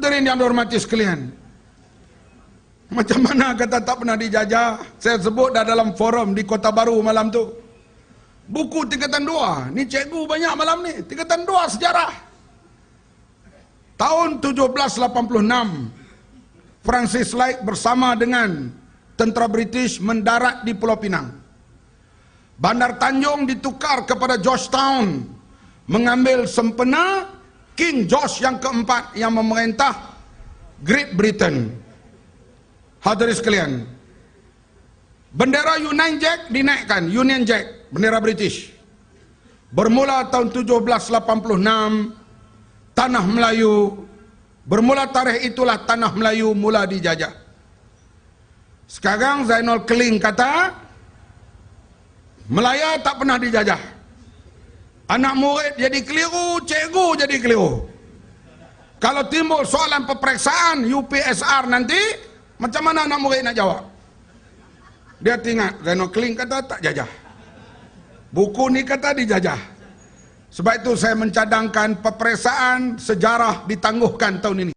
Hadirin yang dihormati sekalian. Macam mana kata tak pernah dijajah? Saya sebut dah dalam forum di Kota Baru malam tu. Buku tingkatan dua. Ni cikgu banyak malam ni. Tingkatan dua sejarah. Tahun 1786, Francis Light bersama dengan tentera British mendarat di Pulau Pinang. Bandar Tanjung ditukar kepada Georgetown mengambil sempena King George yang keempat yang memerintah Great Britain. Hadirin sekalian. Bendera Union Jack dinaikkan, Union Jack, bendera British. Bermula tahun 1786, tanah Melayu, bermula tarikh itulah tanah Melayu mula dijajah. Sekarang Zainul Keling kata, Melaya tak pernah dijajah. Anak murid jadi keliru, cikgu jadi keliru. Kalau timbul soalan peperiksaan UPSR nanti, macam mana anak murid nak jawab? Dia ingat, Zainul Keling kata tak jajah. Buku ni kata dijajah. Sebab itu saya mencadangkan peperiksaan sejarah ditangguhkan tahun ini.